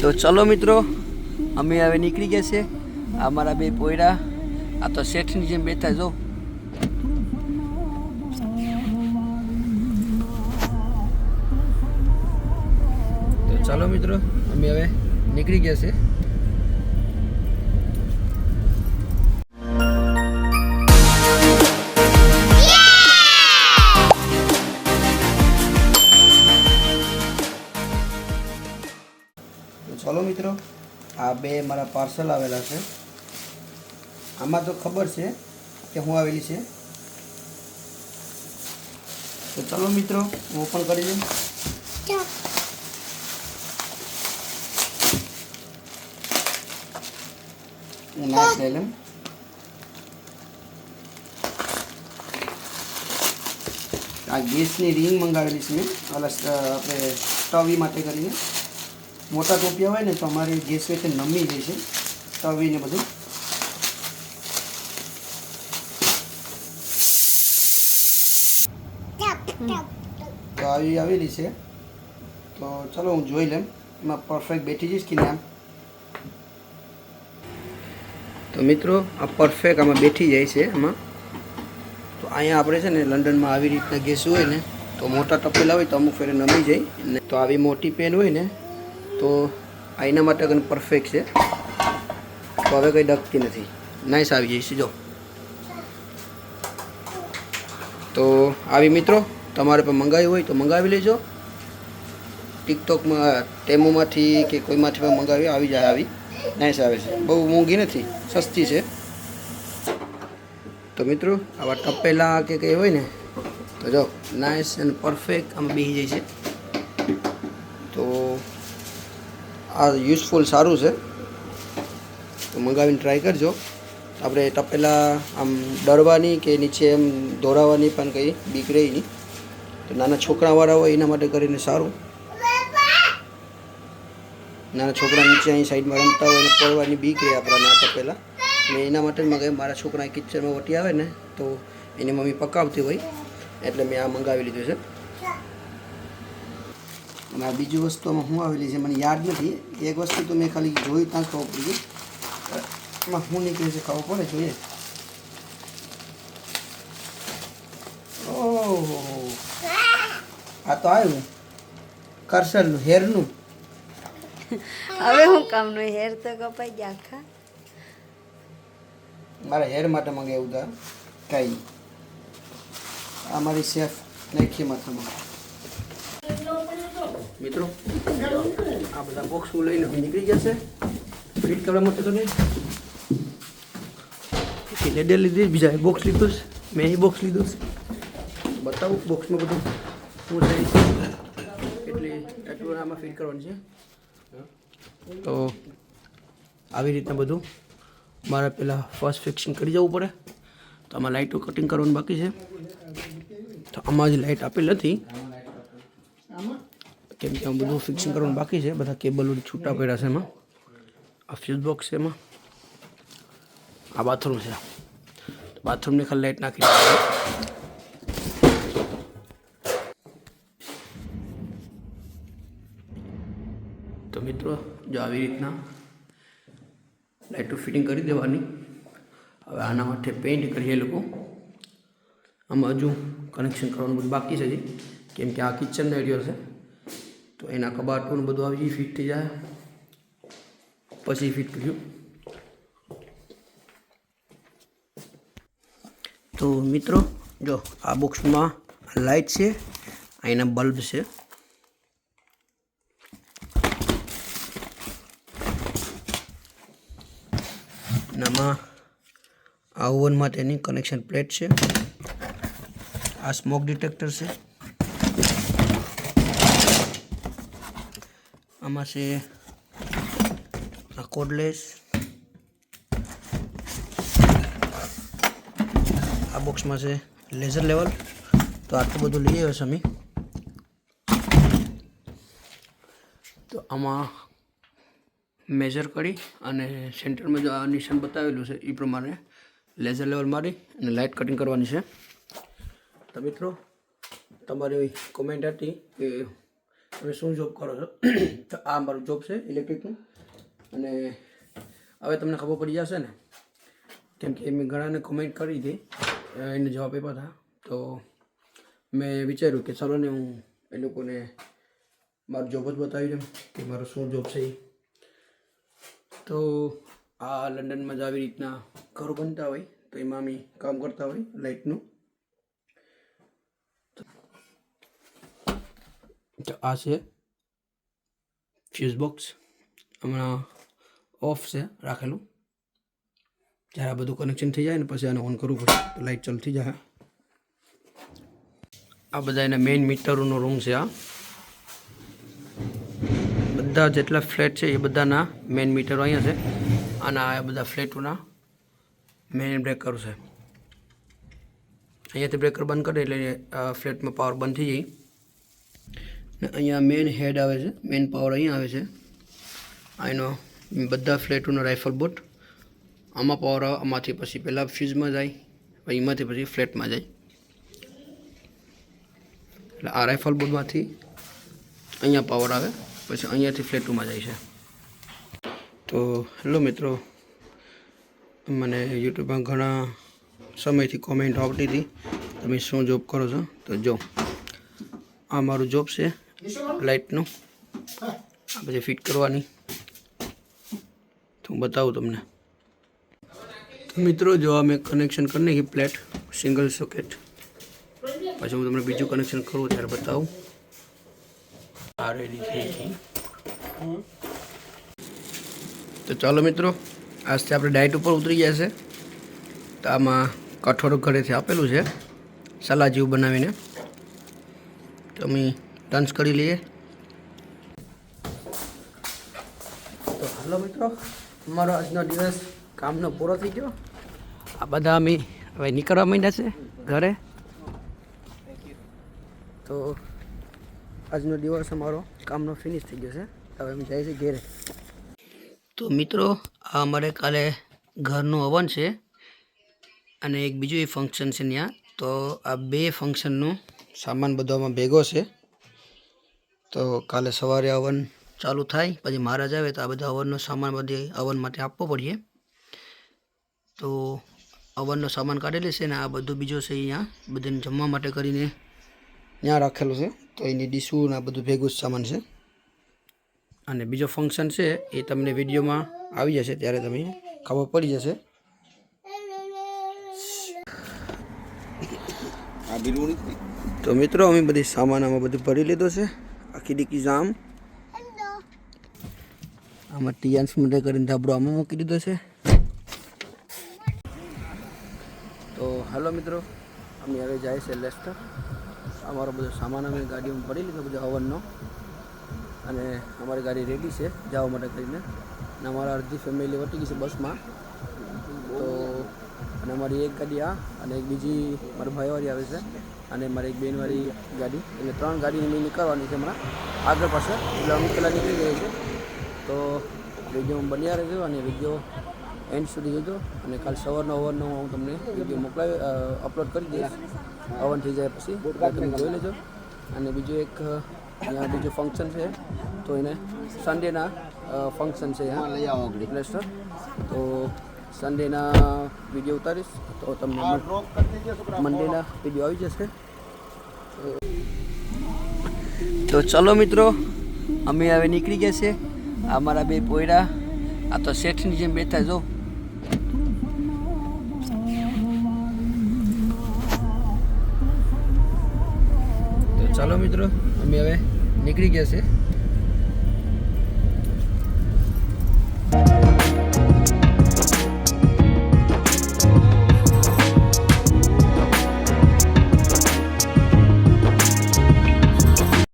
તો ચલો મિત્રો, અમે હવે નીકળી ગયા છે આ મારા બે પોયરા, આ તો શેઠની જેમ બેઠા જો. ચાલો મિત્રો, અમે હવે નીકળી ગયા છે મિત્રો, આ બે મારા પાર્સલ આવેલા છે. આમાં તો ખબર છે કે હું આવેલી છે. તો ચાલો મિત્રો, હું ઓપન કરી દઉં. હું નાખ લઈ લઉં. આ ગેસની રિંગ મંગાવેલી છે. ઓલા આપણે સ્ટવી માટે કરીને. મોટા ટોપિયા હોય ને તો અમારે ગેસ રીતે નમી જાય છે. તવીને બધું. તો આવી આવેલી છે. તો ચલો હું જોઈ લઉં. એમાં પરફેક્ટ બેઠી જઈશ કે આમ? તો મિત્રો, આ પરફેક્ટ આમાં બેઠી જાય છે આમાં. તો અહીંયા આપણે છે ને લંડનમાં આવી રીતના ગેસ હોય ને, તો મોટા ટપેલા હોય તો અમુક ફેરે નમી જાય. ને તો આવી મોટી પેન હોય ને તો આ એના માટે કંઈ પરફેક્ટ છે, તો હવે કંઈ ડકતી નથી. નાઈસ આવી જઈશ જો. તો આવી મિત્રો, તમારે પણ મંગાવી હોય તો મંગાવી લેજો. ટિકટોકમાં ટેમોમાંથી કે કોઈમાંથી પણ મંગાવી આવી જાય, આવી. નાઈસ આવે છે. બહુ મોંઘી નથી, સસ્તી છે. તો મિત્રો, આવા ટપેલા કે કંઈ હોય ને, તો જો નાઇસ એન્ડ પરફેક્ટ આમાં બેસી જાય છે તો આ યુઝફુલ સારું છે. તો મંગાવીને ટ્રાય કરજો. આપણે તપેલા આમ ડરવાની કે નીચે એમ દોરાવાની પણ કંઈ બીક રહી નહીં. તો નાના છોકરાવાળા હોય એના માટે કરીને સારું. નાના છોકરા નીચે અહીં સાઈડમાં રમતા હોય અને પડવાની બીક રહે આપણા ના તપેલા. ને એના માટે મગાવી મારા છોકરા કિચનમાં વટી આવે ને, તો એની મમ્મી પકાવતી હોય. એટલે મેં આ મંગાવી લીધું છે. અને આ બીજી વસ્તુમાં હું આવેલી છે મને યાદ નથી. એક વસ્તુ તો મેં ખાલી જોઈ ત્યાં ખબર પડી એમાં શું નીકળી છે ખબર પડે જોઈએ. ઓહો. આ તો આવ્યું. કરશનનું હેરનું. હવે હું કામનું હેર તો કપાઈ ગયા આખા મારા હેર માટે મંગાવ્યું હતા કાંઈ. આ મારી સેફ નાખી માથામાં મિત્રો, આ બધા બોક્સ લઈને નીકળી ગયા છે ફિટ કરવા માટે તો નહીં. લેડે લીધી, બીજા બોક્સ લીધું છે. મેં એ બોક્સ લીધું છે. બતાવું બોક્સમાં બધું શું છે. એટલે એટલું આમાં ફિટ કરવાનું છે. તો આવી રીતના બધું મારે પહેલાં ફર્સ્ટ ફિક્સિંગ કરી જવું પડે. તો આમાં લાઇટો કટિંગ કરવાનું બાકી છે. તો આમાં જ લાઇટ આપેલ નથી. કેમ કે આમ બધું ફિક્સિંગ કરવાનું બાકી છે. બધા કેબલો છૂટા પડ્યા છે એમાં. આ ફ્યુઝ બોક્સ છે એમાં. આ બાથરૂમ છે. બાથરૂમની ખાલી લાઇટ નાખી તો મિત્રો, જો આવી રીતના લાઇટો ફિટિંગ કરી દેવાની. હવે આના માટે પેઇન્ટ કરીએ લોકો. આમાં હજુ કનેક્શન કરવાનું બધું બાકી છે હજી. કેમ કે આ કિચનનો એરિયો છે. તો એના કબાટોનું બધું આવી જાય, ફિટ થઈ જાય. પછી ફિટ કર્યું. તો મિત્રો, જો આ બોક્સમાં લાઇટ છે અહીંના બલ્બ છે. નામાં આ ઓવન માટેની કનેક્શન પ્લેટ છે. આ સ્મોક ડિટેક્ટર છે. આમાં છે આ કોડલેસ આ બોક્સમાં છે લેઝર લેવલ તો આટલું બધું લઈ આવ્યો છે અમે. તો આમાં મેજર કરી અને સેન્ટરમાં જો આ નિશાન બતાવેલું છે એ પ્રમાણે લેઝર લેવલ મારી અને લાઇટ કટિંગ કરવાની છે. તો મિત્રો, તમારી કોમેન્ટ હતી કે તમે શું જોબ કરો છો? તો આ મારું જોબ છે ઇલેક્ટ્રિકનું અને હવે તમને ખબર પડી જશે ને, કેમ કે મેં ઘણાને કોમેન્ટ કરી હતી એને જવાબ આપ્યા હતા. તો મેં વિચાર્યું કે ચાલો ને હું એ લોકોને મારું જોબ જ બતાવી દઉં, કે મારો શું જોબ છે એ તો આ લંડનમાં જ આવી રીતના ઘરો બનતા હોય, તો એમાં અમે કામ કરતા હોય લાઇટનું તો આ છે ફ્યુઝ બોક્સ હમણાં ઓફ છે, રાખેલું. જ્યારે આ બધું કનેક્શન થઈ જાય ને પછી આને ઓન કરવું પડે. તો લાઇટ ચાલુ થઈ જાય. આ બધા એના મેઇન મીટરોનો રૂમ છે આ. બધા જેટલા ફ્લેટ છે એ બધાના મેઇન મીટરો અહીંયા છે. અને આ બધા ફ્લેટોના મેઇન બ્રેકર છે. અહીંયાથી બ્રેકર બંધ કરે એટલે ફ્લેટમાં પાવર બંધ થઈ જાય. ને અહીંયા મેઇન હેડ આવે છે મેઇન પાવર અહીંયા આવે છે. આનો બધા ફ્લેટોનો રાઇફલ બોટ આમાં પાવર આવે, આમાંથી પછી પહેલાં ફ્યુઝમાં જાય અહીંમાંથી પછી ફ્લેટમાં જાય. એટલે આ રાઇફલ બોટમાંથી અહીંયા પાવર આવે, પછી અહીંયાથી ફ્લેટોમાં જાય છે. તો હેલો મિત્રો, મને યુટ્યુબમાં ઘણા સમયથી કોમેન્ટ આવતી હતી. તમે શું જોબ કરો છો? તો જો, આ મારું જોબ છે લાઇટનું આ પછી ફિટ કરવાની. તો હું બતાવું તમને. તો મિત્રો જો આ મેં કનેક્શન કરી નાખી પ્લેટ સિંગલ સોકેટ પછી હું તમને બીજું કનેક્શન કરું ત્યારે બતાવું. આ રેડી થઈ ગઈ. તો ચાલો મિત્રો આજથી આપણે ડાયટ ઉપર ઉતરી ગયા છે. તો આમાં કઠોળ ઘરેથી આપેલું છે. સલાહ જેવું બનાવીને. તો લંચ કરી લઈએ. તો હાલો મિત્રો, અમારો આજનો દિવસ કામનો પૂરો થઈ ગયો. આ બધા અમે હવે નીકળવા માંડ્યા છે ઘરે. તો આજનો દિવસ અમારો કામનો ફિનિશ થઈ ગયો છે. હવે અમે જઈએ છીએ ઘેરે. તો મિત્રો, આ અમારે કાલે ઘરનું હવન છે અને એક બીજું એ ફંક્શન છે ત્યાં. તો આ બે ફંક્શનનું સામાન બધો ભેગો છે. તો કાલે સવારે હવન ચાલુ થાય પછી મહારાજ આવે તો આ બધા હવનનો સામાન બધી હવન માટે આપવો પડીએ તો હવનનો સામાન કાઢી છે ને આ બધું બીજો છે અહીંયા બધાને જમવા માટે કરીને ત્યાં રાખેલું છે. તો એની ડીશું ને આ બધું ભેગું જ સામાન છે. અને બીજો ફંક્શન છે એ તમને વિડીયોમાં આવી જશે ત્યારે તમે ખબર પડી જશે. તો મિત્રો અમે બધી સામાન આમાં બધું ભરી લીધો છે. આખી દીકી જામ. આમાં ટીયાન્સ માટે કરીને ધાબળો આમાં મૂકી દીધો છે. તો હાલો મિત્રો અમે હવે જાય છે લેસ્ટર. અમારો બધો સામાન અમે ગાડીમાં ભરી લીધો બધો હવનનો. અને અમારી ગાડી રેડી છે જવા માટે કરીને. અને અમારા અડધી ફેમિલી વટી ગઈ છે બસમાં. તો અને અમારી એક ગાડી આ અને એક બીજી મારા ભાઈવાળી આવે છે. અને મારી એક બેનવાળી ગાડી. એટલે ત્રણ ગાડી મેં નીકળવાની છે હમણાં. આગળ પાસે એટલે અમુક પહેલાં નીકળી ગઈ છે. તો વીડિયો બન્યા રહેજો અને વીડિયો એન્ડ સુધી જોજો. અને કાલ સવારનો અવરનો હું તમને વીડિયો મોકલાવી અપલોડ કરી દઈશ. અવન થઈ જાય પછી. તમે જોઈ લેજો. અને બીજું એક અહીંયા બીજું ફંક્શન છે. તો એને સન્ડેના ફંક્શન છે અહીંયા પ્લેસ્ટર તો સન્ડેના વીડિયો ઉતારીશ. તો તમને મંડેના વીડિયો આવી જશે. તો ચલો મિત્રો અમે હવે નીકળી ગયા છે આ મારા બે પોયડા આ તો શેઠની જેમ બેઠા જો તો ચાલો મિત્રો અમે હવે નીકળી ગયા છે